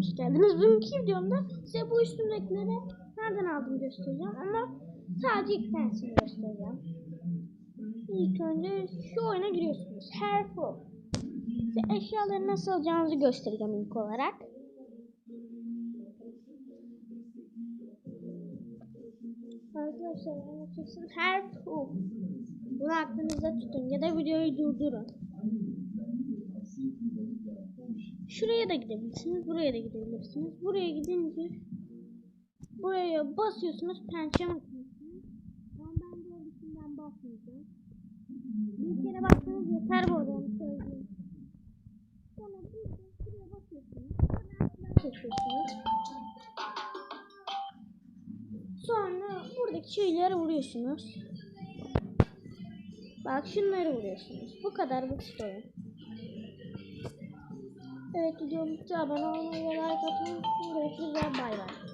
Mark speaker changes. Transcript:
Speaker 1: hoş geldiniz. Bugünkü videomda size bu üstümdekileri nereden aldım göstereceğim ama sadece ilk tanesini göstereceğim. İlk önce şu oyuna giriyorsunuz. Herful. Size eşyaları nasıl alacağınızı göstereceğim ilk olarak. Arkadaşlar anlatacaksınız. Herful. Bunu aklınızda tutun ya da videoyu durdurun. Şuraya da gidebilirsiniz. Buraya da gidebilirsiniz. Buraya gidince buraya basıyorsunuz pençe makinesine. Ama ben doğrusundan basmayacağım. Bir kere bassanız yeter bu arada söyleyeyim. Sonra burada şuraya basıyorsunuz. Sonra seçiyorsunuz. Sonra buradaki şeyleri vuruyorsunuz. Bak şunları vuruyorsunuz. Bu kadar basit oyun. Evet videom bitti. Abone olmayı ve like atmayı unutmayın. Görüşürüz. Bay bay.